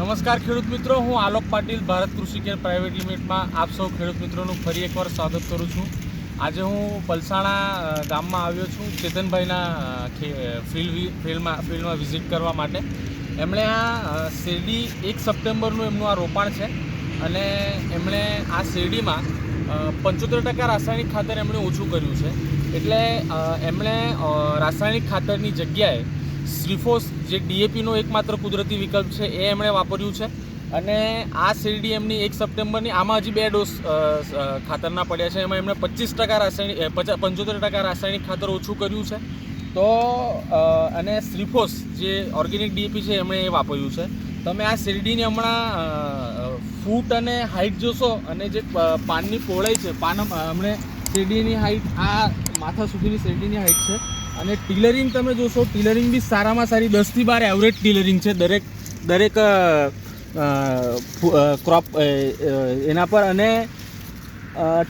નમસ્કાર ખેડૂત મિત્રો, હું આલોક પાટીલ, ભારત કૃષિ કેર પ્રાઇવેટ લિમિટમાં આપ સૌ ખેડૂત મિત્રોનું ફરી એકવાર સ્વાગત કરું છું. આજે હું પલસાણા ગામમાં આવ્યો છું, ચેતનભાઈના ફિલ્ડ ફિલ્ડમાં ફિલ્ડમાં વિઝિટ કરવા માટે. એમણે આ શેરડી એક સપ્ટેમ્બરનું એમનું આ રોપાણ છે અને એમણે આ શેરડીમાં પંચોતેર ટકા રાસાયણિક ખાતર એમણે ઓછું કર્યું છે. એટલે એમણે રાસાયણિક ખાતરની જગ્યાએ શ્રીફોસ જે ડીએપીનો એકમાત્ર કુદરતી વિકલ્પ છે, એ એમણે વાપર્યું છે. અને આ શેરડી એમની એક સપ્ટેમ્બરની આમાં હજી બે ડોઝ ખાતરના પડ્યા છે. એમાં એમણે પચીસ ટકા રાસાયણિક પચા, પંચોતેર ટકા રાસાયણિક ખાતર ઓછું કર્યું છે. તો અને શ્રીફોસ જે ઓર્ગેનિક ડીએપી છે, એમણે એ વાપર્યું છે. તમે આ શેરડીને હમણાં ફૂટ અને હાઇટ જોશો, અને જે પાનની પહોળાઈ છે, પાન હમણે શેરડીની હાઇટ આ માથા સુધીની શેરડીની હાઇટ છે અને ટીલરિંગ તમે જોશો, ટીલરિંગ બી સારામાં સારી, દસથી બાર એવરેજ ટીલરિંગ છે. દરેક દરેક ક્રોપ એના પર અને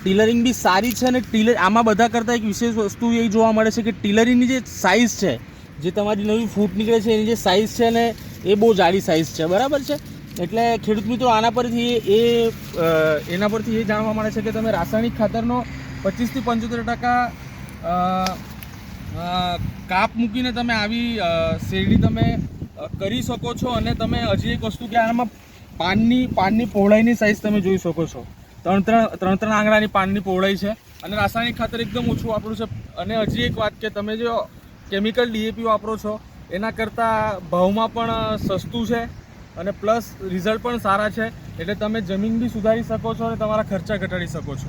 ટીલરિંગ બી સારી છે અને ટીલર, આમાં બધા કરતાં એક વિશેષ વસ્તુ એ જોવા મળે છે કે ટીલરિંગની જે સાઇઝ છે, જે તમારી નવી ફૂટ નીકળે છે, એની જે સાઇઝ છે ને, એ બહુ જાડી સાઇઝ છે. બરાબર છે? એટલે ખેડૂત મિત્રો, આના પરથી એ એના પરથી એ જાણવા મળે છે કે તમે રાસાયણિક ખાતરનો પચીસથી પંચોતેર ટકા કાપ મૂકીને તમે આવી શેરડી તમે કરી શકો છો અને તમે હજી એક વસ્તુ કે આમાં પાનની પાનની પહોળાઈની સાઇઝ તમે જોઈ શકો છો. ત્રણ ત્રણ ત્રણ ત્રણ આંગળાની પાનની પહોળાઈ છે અને રાસાયણિક ખાતર એકદમ ઓછું વાપરું છે. અને હજી એક વાત કે તમે જો કેમિકલ ડીએપી વાપરો છો, એના કરતાં ભાવમાં પણ સસ્તું છે અને પ્લસ રિઝલ્ટ પણ સારા છે. એટલે તમે જમીન બી સુધારી શકો છો અને તમારા ખર્ચા ઘટાડી શકો છો.